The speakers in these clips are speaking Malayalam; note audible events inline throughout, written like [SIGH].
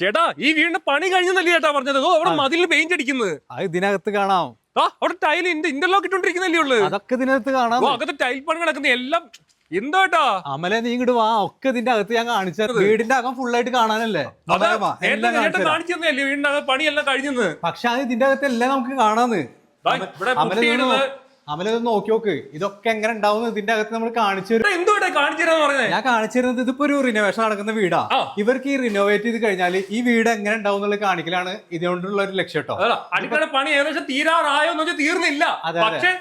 ചേട്ടാ ഈ വീടിന്റെ പണി കഴിഞ്ഞല്ലേ ചേട്ടാ പറഞ്ഞത്? ഓ അവിടെ മതിലിന് പെയിന്റ് അടിക്കുന്നത്. അത് ഇതിനകത്ത് കാണാം. ആ അവിടെ ടൈൽ ഇന്റർലോക്ക് ഇട്ടോണ്ടിരിക്കുന്നല്ലേ ഉള്ളു? അതൊക്കെ ഇതിനകത്ത് കാണാം. ഓ അകത്ത് ടൈൽ പണി എല്ലാം എന്താ ചേട്ടാ അമലെ നീ ഇങ്ങോട്ട് വാ. ഒക്കെ ഇതിന്റെ അകത്ത് ഞാൻ കാണിച്ചത് വീടിന്റെ അകം full ആയിട്ട് കാണാനല്ലേ? അതാ, മനോരമ, നേരത്തെ എല്ലാം ചേട്ടൻ കാണിച്ചു തരാം. കാണിച്ചു തന്നല്ലേ വീടിന്റെ അകത്ത് പണിയെല്ലാം കഴിഞ്ഞെന്ന് പക്ഷെ അത് ഇതിന്റെ അകത്ത് എല്ലാം നമുക്ക് കാണാന്ന്. ദാ, ഇവിടെ അമല അമല ഇത് നോക്കി നോക്ക്. ഇതൊക്കെ എങ്ങനെ ഉണ്ടാവും ഇതിന്റെ അകത്ത് നമ്മൾ കാണിച്ചു എന്തുവാ കാണിച്ചു ഞാൻ കാണിച്ചു തരുന്നത് ഇതിപ്പോ ഒരു റിനോവേഷൻ നടക്കുന്ന വീടാ. ഇവർക്ക് ഈ റിനോവേറ്റ് ചെയ്ത് കഴിഞ്ഞാൽ ഈ വീട് എങ്ങനെ ഉണ്ടാവും എന്നുള്ള കാണിക്കലാണ് ഇതുകൊണ്ടുള്ള ഒരു ലക്ഷ്യം കേട്ടോ അതാ അടുക്കള പണി ഏകദേശം തീരാറായോ എന്ന് വെച്ചാൽ തീർന്നില്ല. പക്ഷെ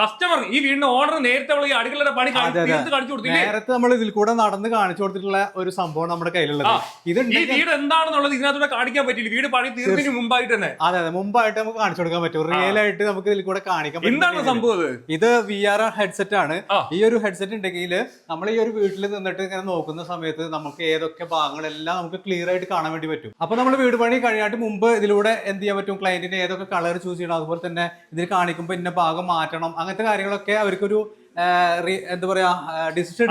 കസ്റ്റമർ ഈ വീടിന്റെ ഓണർ നേരത്തെ ഈ അടുക്കളയുടെ പണി. തീർത്ത് കാണിച്ചു കൊടുത്തില്ലേ? നേരത്തെ നമ്മൾ ഇതിൽ കൂടെ നടന്ന് കാണിച്ചു കൊടുത്തിട്ടുള്ള ഒരു സംഭവം നമ്മുടെ കയ്യിലുള്ളത്. ഇത് ഈ വീട് എന്താണെന്നുള്ളത് ഇതിനകത്തൂടെ കാണിക്കാൻ പറ്റില്ല. വീട് പണി തീർന്നതിന് മുമ്പായിട്ട് തന്നെ. അതെ അതെ. മുമ്പായിട്ട് നമുക്ക് കാണിച്ചു കൊടുക്കാൻ പറ്റും. റിയൽ ആയിട്ട് നമുക്ക് ഇതിൽ കൂടെ കാണിക്കാൻ പറ്റും എന്താണ് സംഭവം ഇത്? ഇത് വി ആർ ഹെഡ്സെറ്റ് ആണ്. ഈ ഒരു ഹെഡ്സെറ്റ് ഉണ്ടെങ്കിൽ നമ്മൾ ഈ ഒരു വീട്ടിൽ നിന്നിട്ട് ഇങ്ങനെ നോക്കുന്ന സമയത്ത് നമുക്ക് ഏതൊക്കെ ഭാഗങ്ങളെല്ലാം നമുക്ക് ക്ലിയർ ആയിട്ട് കാണാൻ വേണ്ടി പറ്റും. അപ്പൊ നമ്മൾ വീട് പണി കഴിയാട്ട് മുമ്പ് ഇതിലൂടെ എന്ത് ചെയ്യാൻ പറ്റും? ക്ലയന്റിന് ഏതൊക്കെ കളർ ചൂസ് ചെയ്യണം? അതുപോലെ തന്നെ ഇതിൽ കാണിക്കുമ്പോൾ ഇന്ന ഭാഗം മാറ്റണം. അങ്ങനത്തെ കാര്യങ്ങളൊക്കെ അവർക്കൊരു എന്താ പറയാ ഡിസിഷൻ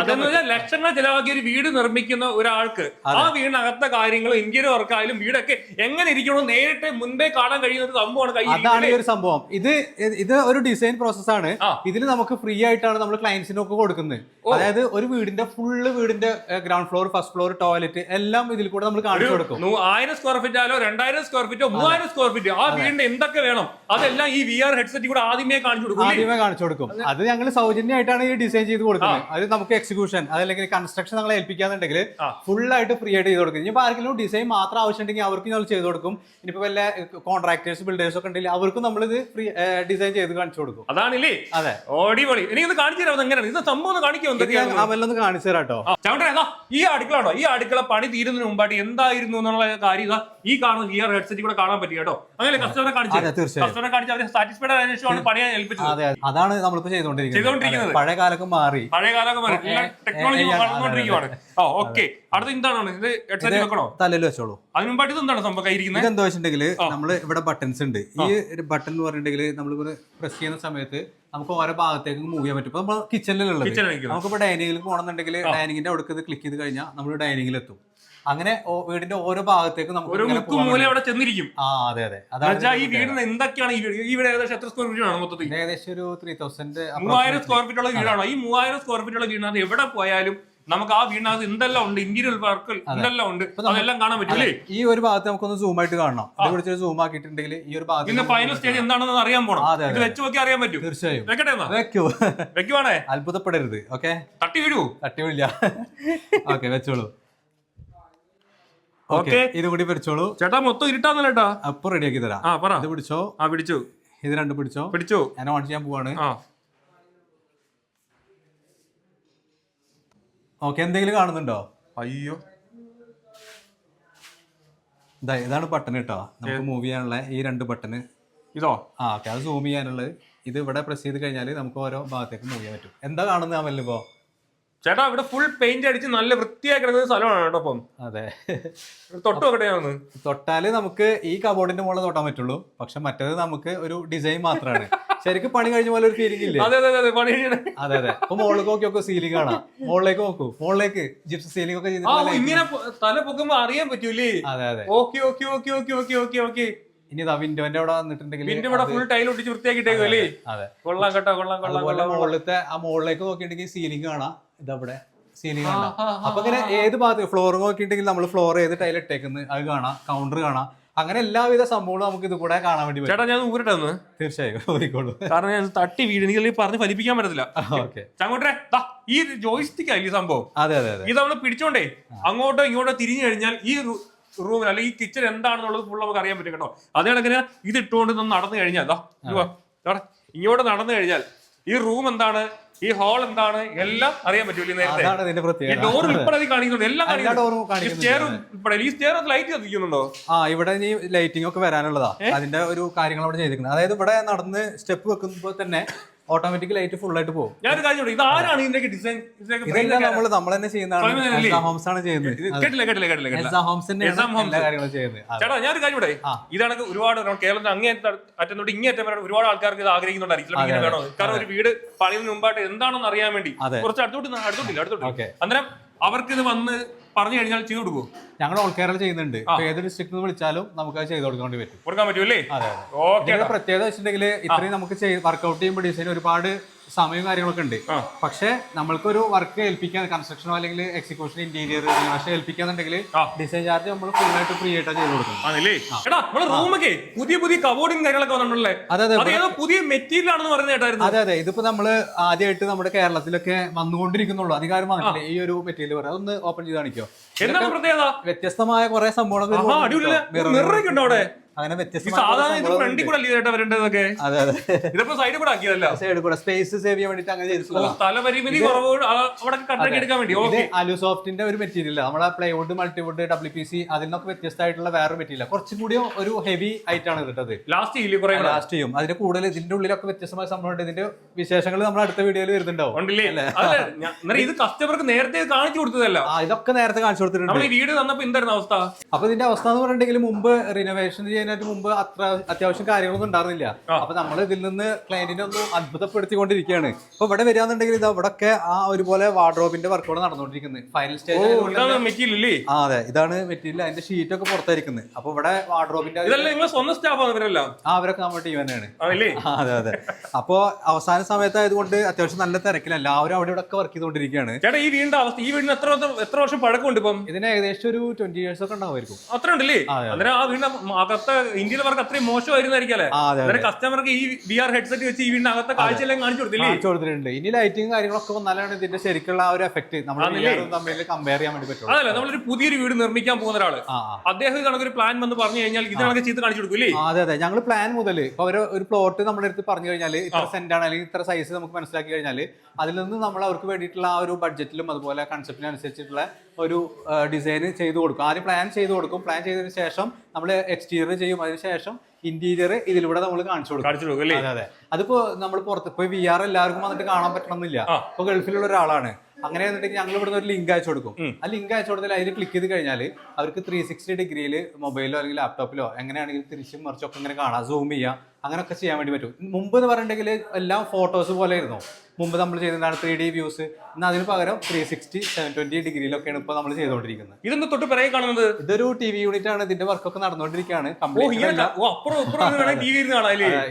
ലക്ഷങ്ങൾ ചെലവാക്കി ഒരു വീട് നിർമ്മിക്കുന്ന ഒരാൾക്ക് ആ വീടിനകത്ത കാര്യങ്ങൾ ഇന്ത്യയുടെ വർക്കായാലും വീടൊക്കെ എങ്ങനെ ഇരിക്കണോ നേരിട്ട് മുൻപേ കാണാൻ കഴിയുന്ന ഒരു സംഭവമാണ് അതാണ് ഈ ഒരു സംഭവം. ഇത് ഇത് ഒരു ഡിസൈൻ പ്രോസസ് ആണ്. ഇതിൽ നമുക്ക് ഫ്രീ ആയിട്ടാണ് നമ്മൾ ക്ലയൻസിനൊക്കെ കൊടുക്കുന്നത്. അതായത് ഒരു വീടിന്റെ ഫുള്ള് വീടിന്റെ ground floor first floor toilet എല്ലാം ഇതിൽ കൂടെ നമ്മൾ കാണിച്ചു കൊടുക്കും. ആയിരം സ്ക്വയർ ഫീറ്റ് ആയാലോ രണ്ടായിരം സ്ക്വയർ ഫീറ്റോ മൂവായിരം സ്ക്വയർ ഫീറ്റ് ആ വീടിന്റെ എന്തൊക്കെ വേണം? അതെല്ലാം ഈ വി ആർ ഹെഡ്സെറ്റ് കൂടെ ആദ്യമേ കാണിച്ചു കൊടുക്കും? ആദ്യമേ കാണിച്ചു കൊടുക്കും. അത്. ഞങ്ങൾ സൗജന്യമായിട്ടാണ് ഈ ഡിസൈൻ ചെയ്ത് കൊടുക്കുന്നത്. അത് നമുക്ക് എക്സിക്യൂഷൻ അതല്ലെങ്കിൽ കൺസ്ട്രക്ഷൻ നമ്മൾ ഏൽപ്പിക്കാന്നുണ്ടെങ്കിൽ ഫുൾ ആയിട്ട് ഫ്രീ ആയിട്ട് ചെയ്ത് കൊടുക്കും. ഇനിയിപ്പോൾ ആർക്കെങ്കിലും ഡിസൈൻ മാത്രം ആവശ്യമുണ്ടെങ്കിൽ അവർക്ക് ഞങ്ങൾ ചെയ്ത് കൊടുക്കും. ഇനിയിപ്പോൾ വല്ല കോൺട്രാക്ടേഴ്സ് ബിൽഡേഴ്സ് ഒക്കെ ഉണ്ടെങ്കിൽ അവർക്കും നമ്മൾ ഇത് ഫ്രീ ഡിസൈൻ ചെയ്ത് കാണിച്ചു കൊടുക്കും. അതാണല്ലേ? അതെ. ഓടിപൊളി എനിക്ക് ഒന്ന് കാണിച്ചു തരാം എങ്ങനെയാണ് ഇത് സംഭവം ഒന്ന് കാണിക്കും അവലൊന്ന് കാണിച്ചു തരാം കേട്ടോ ചവിട്ടേ ഈ അടുക്കള ഈ അടുക്കള പണി തീരുന്നതിന് മുമ്പായിട്ട് എന്തായിരുന്നു എന്നുള്ള കാര്യം ഇതാ ഈ കാണുന്ന ഈ ഹെഡ്സെറ്റ് കൂടെ കാണാൻ പറ്റി കേട്ടോ അങ്ങനെ കസ്റ്റമറെ കാണിച്ചു കസ്റ്റമറെ കാണിച്ച് അവർ സാറ്റിസ്ഫൈഡ് ആയതിനു ശേഷമാണ് പണിയാൻ ഏൽപ്പിച്ചത്. അതെ അതെ. അതാണ് നമ്മളിപ്പോ ചെയ്തുകൊണ്ടിരിക്കുന്നത്. ചെയ്തുകൊണ്ടിരിക്കുന്നത്. അതെ. പഴയ കാലൊക്കെ മാറി. പഴയ കാലൊക്കെ മാറി ടെക്നോളജി വളർന്നുകൊണ്ടിരിക്കുവാണ് ആ ഓക്കെ. അടുത്ത എന്താണ് ഇത് ഹെഡ്സെറ്റ് വെക്കണോ? തലയിൽ വെച്ചോളൂ. അതിന് മുമ്പായിട്ട് എന്താണ് സംഭവം കയ്യിരിക്കുന്നത് എന്താ വെച്ചിട്ടുണ്ടെങ്കിൽ നമ്മൾ ഇവിടെ ബട്ടൺസ് ഉണ്ട്. ഈ ഒരു ബട്ടൺ എന്ന് പറഞ്ഞിട്ടുണ്ടെങ്കിൽ നമ്മൾ പ്രസ് ചെയ്യുന്ന സമയത്ത് നമുക്ക് ഓരോ ഭാഗത്തേക്ക് മൂവ് ചെയ്യാൻ പറ്റും. നമ്മൾ കിച്ചണിലുള്ളത് നമുക്ക് നമുക്കിപ്പോ ഡൈനിങ്ങിൽ പോകണമെന്നുണ്ടെങ്കിൽ ഡൈനിങ്ങിന്റെ അവിടെ ക്ലിക്ക് ചെയ്ത് കഴിഞ്ഞാൽ നമ്മൾ ഡൈനിങ്ങിൽ എത്തും അങ്ങനെ വീടിന്റെ ഓരോ ഭാഗത്തേക്കും നമുക്ക് മുക്കും മൂല അവിടെ ചെന്നിരിക്കും. ആ അതെ അതെ. എന്നുവെച്ചാൽ ഈ അതാണ് വീടിന് എന്തൊക്കെയാണ് ഈ വീട്? ഈ വീട് ഏകദേശം എത്ര സ്ക്വയർ ഫീറ്റ് ആണ് മൊത്തത്തിൽ? ഏകദേശം ഒരു ത്രീ തൗസൻഡ് മൂവായിരം സ്ക്വയർ ഫീറ്റ് ഉള്ള വീടാണോ? ഈ മൂവായിരം സ്ക്വയർ ഫീറ്റ് ഉള്ള വീടിനകത്ത് എവിടെ പോയാലും നമുക്ക് ആ വീടിനകത്ത് എന്തെല്ലാം ഉണ്ട്? ഇന്റീരിയർ വർക്ക് എന്തെല്ലാം ഉണ്ട്? അതെല്ലാം കാണാൻ പറ്റില്ലേ ഈ ഒരു ഭാഗത്ത് നമുക്കൊന്ന് സൂം ആയിട്ട് കാണണം. പിടിച്ചൊരു സൂം ആക്കിയിട്ടുണ്ടെങ്കിൽ ഈ ഒരു ഭാഗത്ത് ഇതിന്റെ ഫൈനൽ സ്റ്റേജ് എന്താണെന്ന് അറിയാൻ പോണം. ഇത് വെച്ച് നോക്കി അറിയാൻ പറ്റും. തീർച്ചയായും. വെക്കട്ടെ വെക്കൂ. വെക്കുവാണേ? അത്ഭുതപ്പെടരുത് ഓക്കെ? തട്ടി വീഴൂ. തട്ടിവില്ല [LAUGHS] ഓക്കെ വെച്ചോളൂ. ഓക്കെ. ഇത് കൂടി പിടിച്ചോളൂ. ചേട്ടാ മൊത്തം ഇരുട്ടാന്നല്ല ചേട്ടാ? അപ്പൊ റെഡിയാക്കി തരാം. ആ പറ. ഇത് പിടിച്ചോ? ആ പിടിച്ചു. ഇത് രണ്ട് പിടിച്ചോ? പിടിച്ചു. ഞാൻ ഓൺ ചെയ്യാൻ പോവാണ്. ഓക്കെ എന്തെങ്കിലും കാണുന്നുണ്ടോ? അയ്യോ. ഇതാ ഇതാണ് ബട്ടൺ കേട്ടോ നമുക്ക് മൂവ് ചെയ്യാനുള്ള ഈ രണ്ട് ബട്ടണ് ഇതോ? ആ ഓക്കെ അത് സൂം ചെയ്യാനുള്ളത്. ഇത് ഇവിടെ പ്രസ് ചെയ്ത് കഴിഞ്ഞാൽ നമുക്ക് ഓരോ ഭാഗത്തേക്ക് മൂവ് ചെയ്യാൻ പറ്റും. എന്താ കാണുന്നത് ആ ഇപ്പോ ചേട്ടാ ഇവിടെ ഫുൾ പെയിന്റ് അടിച്ച് നല്ല വൃത്തിയായി കിടക്കുന്ന സ്ഥലമാണ് കേട്ടോ അപ്പം അതെ. തൊട്ട് നോക്കട്ടെ ഞാൻ ഒന്ന് തൊട്ടാൽ നമുക്ക് ഈ കബോർഡിന്റെ മുകളിൽ തൊട്ടാൻ പറ്റുള്ളൂ. പക്ഷെ മറ്റേത് നമുക്ക് ഒരു ഡിസൈൻ മാത്രമാണ് ശരിക്കും പണി കഴിഞ്ഞ പോലെ ഒരു ഫീലിംഗ് ഇല്ലേ? അതെ അതെ അതെ പണി ചെയ്യണേ. അതെ അതെ. അപ്പൊ മുകളിലേക്ക് നോക്കി നോക്കൂ സീലിംഗ് കാണാം. മുകളിലേക്ക് നോക്കൂ. മുകളിലേക്ക് ജിപ്സ് സീലിംഗ് ഒക്കെ ഇങ്ങനെ തല പൊക്കുമ്പോ അറിയാൻ പറ്റൂലേ അതെ അതെ. Okay okay okay okay okay okay okay. ഇനി ഇതാ വിൻഡോന്റെ അവിടെ വന്നിട്ടുണ്ടെങ്കിൽ പിന്നെ ഇവിടെ ഫുൾ ടൈൽ ഒട്ടിച്ച് വൃത്തിയാക്കിട്ടേക്കും അല്ലേ അതെ കൊള്ളാം കേട്ടോ കൊള്ളാം കൊള്ളാം കൊള്ളാം മുകളിലത്തെ ആ മുകളിലേക്ക് നോക്കിയിട്ടുണ്ടെങ്കിൽ സീലിംഗ് കാണാം. ഇതവിടെ സീലിംഗ് കാണാം അപ്പൊ ഇങ്ങനെ ഏത് ഭാഗത്ത് ഫ്ലോർ നോക്കിയിട്ടുണ്ടെങ്കിൽ നമ്മൾ ഫ്ലോർ ഏത് ടൈൽ ഇട്ടേക്കുന്നത് അത് കാണാം കൗണ്ടർ കാണാം. അങ്ങനെ എല്ലാവിധ സംഭവങ്ങളും നമുക്ക് ഇത് കൂടെ കാണാൻ വേണ്ടി ചേട്ടാ ഞാൻ ഊരട്ടെ ഒന്ന് തീർച്ചയായും കാരണം ഞാൻ തട്ടി വീട് എനിക്ക് പറഞ്ഞ് ഫലിപ്പിക്കാൻ പറ്റത്തില്ല. ഓക്കെ. ചങ്ങോട്ടെ ഈ ജോയിസ്റ്റിക് ആയി ഈ സംഭവം. അതെ അതെ ഇത് നമ്മൾ പിടിച്ചോണ്ടേ അങ്ങോട്ടോ ഇങ്ങോട്ടോ തിരിഞ്ഞു കഴിഞ്ഞാൽ ഈ റൂമിൽ അല്ലെങ്കിൽ ഈ കിച്ചൺ എന്താണെന്നുള്ളത് ഫുൾ നമുക്ക് അറിയാൻ പറ്റും കേട്ടോ. അതേ കണക്കിന് ഇത് ഇട്ടുകൊണ്ട് നടന്നു കഴിഞ്ഞാൽ ഇങ്ങോട്ട് നടന്നു കഴിഞ്ഞാൽ ഈ റൂം എന്താണ്? ഈ ഹോൾ എന്താണ്? എല്ലാം അറിയാൻ പറ്റൂലേ നേരത്തെ? ഈ ഡോർ ഉൾപ്പെടെ കാണിക്കുന്നുണ്ട് എല്ലാം കാണിക്കുന്നുണ്ട്. ഈ സ്റ്റെയർ ഉൾപ്പെടെ ഈ സ്റ്റെയർ ലൈറ്റ് കത്തിക്കുന്നുണ്ടോ? ആ ഇവിടെ ഇനി ലൈറ്റിംഗ് ഒക്കെ വരാനുള്ളതാ. അതിന്റെ ഒരു കാര്യങ്ങൾ അവിടെ ചെയ്തിരിക്കുന്നത്. അതായത് ഇവിടെ നടന്ന് സ്റ്റെപ്പ് വെക്കുമ്പോൾ തന്നെ ഓട്ടോമാറ്റിക് ലൈറ്റ് ഫുൾ ആയിട്ട് പോകും. ഞാൻ കാര്യം? ഇത് ആരാണ് ഇതിന്റെ ഡിസൈൻ ഇതെല്ലാം നമ്മൾ നമ്മൾ തന്നെ ചെയ്യുന്നതാണ്. ഹോംസ് ആണ് ചെയ്യുന്നത്. കേട്ടില്ല കേട്ടില്ല കേട്ടില്ല കേട്ടില്ല? എൽസ ഹോംസ് തന്നെയാണ് എൽസ എല്ലാ കാര്യങ്ങളും ചെയ്യുന്നത്. ചേട്ടാ ഞാനൊരു കാര്യം ഇവിടെ. ഇതാണ് ഒരുപാട് കേരളത്തിൽ അങ്ങേ അറ്റം തൊട്ട് ഇങ്ങേ അറ്റം വരെ ഒരുപാട് ആൾക്കാർക്ക് ഇത് ആഗ്രഹിക്കുന്നുണ്ടായിരിക്കും ഇങ്ങനെ വേണോ? കാരണം ഒരു വീട് പണിയുന്നതിന് മുമ്പായിട്ട് എന്താണെന്ന് അറിയാൻ വേണ്ടി കുറച്ച് അടുത്തോട്ട് അടുത്തോട്ടില്ല അടുത്തോട്ട് അന്നേരം അവർക്ക് ഇത് വന്ന് പറഞ്ഞു കഴിഞ്ഞാൽ ചെയ്തു കൊടുക്കും. ഞങ്ങൾ ഓൾ കേരള ചെയ്യുന്നുണ്ട്. ഏതൊരു ഏത് ഡിസ്ട്രിക്ട് വിളിച്ചാലും നമുക്ക് അത് ചെയ്ത് കൊടുക്കാൻ വേണ്ടി പറ്റും. കൊടുക്കാൻ അതെ ഓക്കെ പ്രത്യേകത വെച്ചിട്ടുണ്ടെങ്കിൽ ഇത്രയും നമുക്ക് വർക്ക്ഔട്ട് ചെയ്യുമ്പോൾ ഡിസൈൻ ഒരുപാട് സമയവും കാര്യങ്ങളൊക്കെ ഉണ്ട്. പക്ഷെ നമ്മൾക്ക് ഒരു വർക്ക് ഏൽപ്പിക്കാൻ കൺസ്ട്രക്ഷനോ അല്ലെങ്കിൽ എക്സിക്യൂഷൻ ഇന്റീരിയർ പക്ഷെ ഏൽപ്പിക്കാന്നുണ്ടെങ്കിൽ. ഡിസൈൻ ചാർജ് നമ്മൾ ഫുൾ ആയിട്ട് ഫ്രീ ആയിട്ട് ചെയ്ത് കൊടുക്കും റൂമൊക്കെ പുതിയ പുതിയ കബോർഡും കാര്യങ്ങളൊക്കെ വന്നിട്ടുണ്ടല്ലേ? അതെ അതെ പുതിയ മെറ്റീരിയൽ ആണെന്ന് പറയുന്നത് അതെ അതെ. ഇതിപ്പോ നമ്മൾ ആദ്യമായിട്ട് നമ്മുടെ കേരളത്തിലൊക്കെ വന്നുകൊണ്ടിരിക്കുന്നുള്ളൂ. അധികാരം വന്നിട്ടില്ല. ഈ ഒരു മെറ്റീരിയൽ പറയാം. അതൊന്ന് ഓപ്പൺ ചെയ്ത് കാണിക്കോ? എന്താണ് പ്രത്യേകത? വ്യത്യസ്തമായ കുറെ സംഭവങ്ങൾ ആഹാ ഇതിൽ അടിപൊളി mirror മിററൊക്കെ ഉണ്ടോ അവിടെ? അങ്ങനെ സ്പേസ് സേവ് ചെയ്യാൻ വേണ്ടിട്ട് അങ്ങനെ അലുസോഫ്റ്റിന്റെ ഒരു മെറ്റീരിയൽ നമ്മുടെ plywood multiwood W P C അതിനൊക്കെ വ്യത്യസ്തമായിട്ടുള്ള വേറെ മെറ്റീരിയൽ കുറച്ചും കൂടി ഒരു ഹെവി ആയിട്ടാണ് കിട്ടത് ലാസ്റ്റ് ലാസ്റ്റ് ചെയ്യും അതിന്റെ കൂടുതൽ ഇതിന്റെ ഉള്ളിലൊക്കെ വ്യത്യസ്തമായ സംഭവമുണ്ട് ഇതിന്റെ വിശേഷങ്ങൾ നമ്മൾ അടുത്ത വീഡിയോയിൽ വരുന്നുണ്ടാവും. ഇത് കസ്റ്റമർക്ക് നേരത്തെ കാണിച്ചു കൊടുത്തതല്ല. ഇതൊക്കെ നേരത്തെ കാണിച്ചു കൊടുത്തിട്ടുണ്ട്. വീട് തന്നപ്പോ എന്തായിരുന്നു അവസ്ഥ? അപ്പൊ ഇതിന്റെ അവസ്ഥ എന്ന് പറഞ്ഞിട്ടുണ്ടെങ്കിൽ മുമ്പ് റിനോവേഷൻ ചെയ്യാനായിട്ട് മുമ്പ് അത്ര അത്യാവശ്യം കാര്യങ്ങളൊന്നും ഉണ്ടായിരുന്നില്ല. അപ്പൊ നമ്മൾ ഇതിൽ നിന്ന് ക്ലയന്റിനെ ഒന്ന് അത്ഭുതപ്പെടുത്തിക്കൊണ്ടിരിക്കുകയാണ്. ഇപ്പൊ ഇവിടെ വരികയാണെന്നുണ്ടെങ്കിൽ ഇത് ഇവിടൊക്കെ ആ ഒരുപോലെ വാർഡ്രോബിന്റെ വർക്കോട് നടന്നുകൊണ്ടിരിക്കുന്നത് ഫൈനൽ സ്റ്റേജിൽ സ്റ്റേജ് ആ അതെ. ഇതാണ് മെറ്റീരിയൽ അതിന്റെ ഷീറ്റ് ഒക്കെ പുറത്തായിരിക്കുന്നത് അപ്പൊ ഇവിടെ വാർഡ്രോബിന്റെ ആ അവരൊക്കെ നമ്മുടെ ടീം തന്നെയാണ്. അതെ അതെ. അപ്പോ അവസാന സമയത്തായതുകൊണ്ട് അത്യാവശ്യം നല്ല തിരക്കില്ല എല്ലാവരും അവിടെ ഇവിടെ ഒക്കെ വർക്ക് ചെയ്തുകൊണ്ടിരിക്കുകയാണ്. ചേട്ടാ ഈ വീടിന്റെ അവസ്ഥ ഈ വീടിന് എത്ര എത്ര വർഷം പഴക്കമുണ്ട് ഇപ്പം? ഇതിന് ഏകദേശം ഒരു ട്വന്റി ഇയേഴ്സ് ഒക്കെ ഉണ്ടാവുമായിരിക്കും. അത്ര ഉണ്ടല്ലേ. അന്നേരം ആ വീടിന്റെ അകത്തെ ഇന്ത്യയിലെ വർക്ക് അത്രയും മോശമായിരുന്നായിരിക്കല്ലേ ആ അതെ അന്നേരം കസ്റ്റമർക്ക് ഈ വി ആർ ഹെഡ്സെറ്റ് വെച്ച് ഈ വീടിന്റെ അകത്തെ കാഴ്ചയെല്ലാം കാണിച്ചു കൊടുത്തില്ലേ? കാണിച്ചു കൊടുത്തിട്ടുണ്ട്. ഇനി ലൈറ്റിംഗ് കാര്യങ്ങളൊക്കെ വന്നാലാണ് ഇതിന്റെ ശരിക്കുള്ള ആ ഒരു എഫക്ട് നമ്മൾ തമ്മിൽ കമ്പയർ ചെയ്യാൻ വേണ്ടി പറ്റും അതല്ല നമ്മളൊരു പുതിയൊരു വീട് നിർമ്മിക്കാൻ പോകുന്ന ഒരാൾ. അദ്ദേഹം കണക്കൊരു പ്ലാൻ വന്ന് പറഞ്ഞു കഴിഞ്ഞാൽ ഇത് കണക്ക് ചെയ്ത് കാണിച്ചു കൊടുക്കൂലേ അതെ അതെ. ഞങ്ങൾ പ്ലാൻ മുതൽ ഇപ്പൊ ഒരു ഒരു പ്ലോട്ട് നമ്മുടെ അടുത്ത് പറഞ്ഞു കഴിഞ്ഞാൽ ഇത്ര സെന്റ് ആണ് അല്ലെങ്കിൽ ഇത്ര സൈസ് നമുക്ക് മനസ്സിലാക്കി കഴിഞ്ഞാൽ അതിൽ നിന്ന് നമ്മൾ അവർക്ക് വേണ്ടിയിട്ടുള്ള ആ ഒരു ബഡ്ജറ്റിലും അതുപോലെ കൺസെപ്റ്റിനും അനുസരിച്ചിട്ടുള്ള ഒരു ഡിസൈൻ ചെയ്ത് കൊടുക്കും. ആദ്യം പ്ലാൻ ചെയ്ത് കൊടുക്കും. പ്ലാൻ ചെയ്തതിന് ശേഷം നമ്മൾ എക്സ്റ്റീരിയർ ചെയ്യും. അതിനുശേഷം ഇന്റീരിയർ ഇതിലൂടെ നമ്മൾ കാണിച്ചു കൊടുക്കും. അതെ അതെ. അതിപ്പോ നമ്മൾ പുറത്ത് ഇപ്പൊ വി ആർ എല്ലാവർക്കും വന്നിട്ട് കാണാൻ പറ്റണമെന്നില്ല. ഇപ്പൊ ഗൾഫിലുള്ള ഒരാളാണ്. അങ്ങനെ എന്നിട്ടുണ്ടെങ്കിൽ ഞങ്ങൾ ഇവിടുന്ന് ഒരു ലിങ്ക് അയച്ചു കൊടുക്കും. ആ ലിങ്ക് അയച്ചു കൊടുത്താൽ അതിൽ ക്ലിക്ക് ചെയ്ത് കഴിഞ്ഞാൽ അവർക്ക് ത്രീ സിക്സ്റ്റി ഡിഗ്രിയിൽ മൊബൈലോ അല്ലെങ്കിൽ ലാപ്ടോപ്പിലോ എങ്ങനെയാണെങ്കിലും തിരിച്ചും മറിച്ചൊക്കെ ഇങ്ങനെ കാണാം. സൂം ചെയ്യാം. അങ്ങനെയൊക്കെ ചെയ്യാൻ വേണ്ടി പറ്റും. മുമ്പ് എന്ന് പറഞ്ഞിട്ടുണ്ടെങ്കിൽ എല്ലാം ഫോട്ടോസ് പോലെ ആയിരുന്നു മുമ്പ് നമ്മൾ ചെയ്തതാണ് ത്രീ ഡി വ്യൂസ് എന്നാൽ അതിന് പകരം ത്രീ സിക്സ്റ്റി സെവൻ ട്വന്റി ഡിഗ്രിയിലൊക്കെയാണ് ഇപ്പോൾ നമ്മൾ ചെയ്തുകൊണ്ടിരിക്കുന്നത് ഇതൊന്ന് തൊട്ട് പിറകെ കാണുന്നത്? ഇതൊരു ടി വി യൂണിറ്റ് ആണ്. ഇതിന്റെ വർക്കൊക്കെ നടന്നുകൊണ്ടിരിക്കുകയാണ്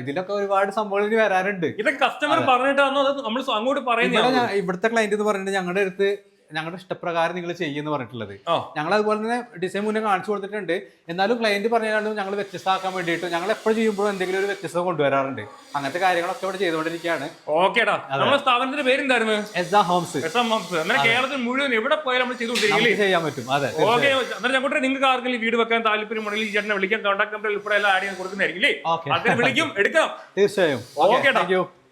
ഇതിലൊക്കെ ഒരുപാട് സംഭവങ്ങൾ ഇനി വരാനുണ്ട് ഇതൊക്കെ കസ്റ്റമർ പറഞ്ഞിട്ടാണോ? നമ്മൾ അങ്ങോട്ട് പറയുന്നത് ഇവിടുത്തെ ക്ലയന്റ് എന്ന് പറഞ്ഞിട്ട് ഞങ്ങളുടെ അടുത്ത് ഞങ്ങളുടെ ഇഷ്ടപ്രകാരം നിങ്ങൾ ചെയ്യുമെന്ന് പറഞ്ഞിട്ടുള്ളത്. ഞങ്ങൾ അതുപോലെ തന്നെ ഡിസൈൻ മുന്നേ കാണിച്ചു കൊടുത്തിട്ടുണ്ട്. എന്നാലും ക്ലയന്റ് പറഞ്ഞാലും ഞങ്ങൾ വ്യത്യസ്തമാക്കാൻ വേണ്ടിയിട്ട് ഞങ്ങൾ എപ്പോഴും ചെയ്യുമ്പോഴും എന്തെങ്കിലും ഒരു വ്യത്യസ്തത കൊണ്ടുവരാറുണ്ട്. അങ്ങനത്തെ കാര്യങ്ങളൊക്കെ ഇവിടെ ചെയ്തുകൊണ്ടിരിക്കുകയാണ്. ഓക്കേടാ നമ്മുടെ സ്ഥാപനത്തിന്റെ പേരെന്തായിരുന്നു? എസ് ഹോംസ് ഹോംസ് അന്നേരം കേരളത്തിൽ മുഴുവൻ എവിടെ പോയാലും നമ്മൾ ചെയ്തുകൊണ്ടിരിക്കും ചെയ്യാൻ പറ്റും. അതെ ഓക്കെ ഞങ്ങളുടെ നിങ്ങൾക്ക് ആർക്കെങ്കിലും വീട് വെക്കാൻ താല്പര്യമുണ്ടെങ്കിൽ ഈ ചേട്ടനെ വിളിക്കാൻ കോൺടാക്ട് നമ്പർ ഉൾപ്പെടെ എല്ലാം ആഡ് ചെയ്യാൻ കൊടുക്കുന്നതായിരിക്കും അല്ലേ വിളിക്കും എടുക്കാം. തീർച്ചയായും. ഓക്കെ